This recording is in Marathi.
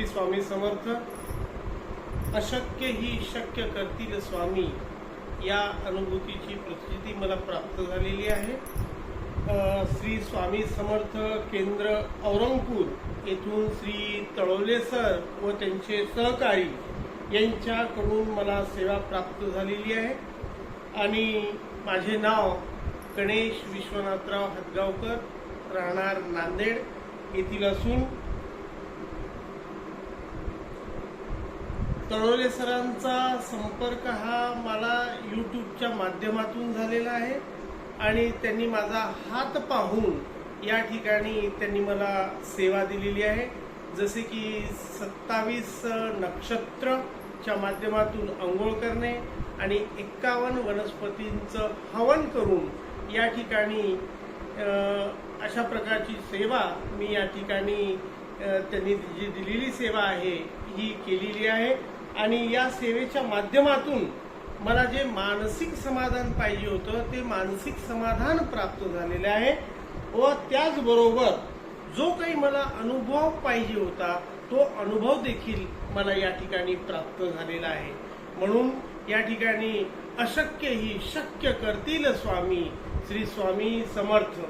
श्री स्वामी समर्थ. अशक्य ही शक्य करतील स्वामी या अनुभूतीची प्रचिती मला प्राप्त झालेली आहे. श्री स्वामी समर्थ केंद्र औरंगपूर येथून श्री तळवले सर व त्यांचे सहकारी यांच्याकडून मला सेवा प्राप्त झालेली आहे. आणि माझे नाव गणेश विश्वनाथराव हदगावकर राहणार नांदेड येथील असून तळोले सरांचा संपर्क हा मला यूट्यूबच्या माध्यमातून झालेला आहे आणि त्यांनी माझा हात पाहून या ठिकाणी त्यांनी मला सेवा दिलेली आहे. जसे की सत्तावीस नक्षत्रच्या माध्यमातून आंघोळ करणे आणि एक्कावन्न वनस्पतींचं हवन करून या ठिकाणी अशा प्रकारची सेवा मी या ठिकाणी त्यांनी जी दिलेली सेवा आहे ही केलेली आहे. आणि या सेवेच्या माध्यमातून मला जे मानसिक समाधान पाहिजे होतं ते मानसिक समाधान प्राप्त झालेले आहे. व त्याचबरोबर जो काही मला अनुभव पाहिजे होता तो अनुभव देखील मला या ठिकाणी प्राप्त झालेला आहे. म्हणून या ठिकाणी अशक्य ही शक्य करतील स्वामी श्री स्वामी समर्थ.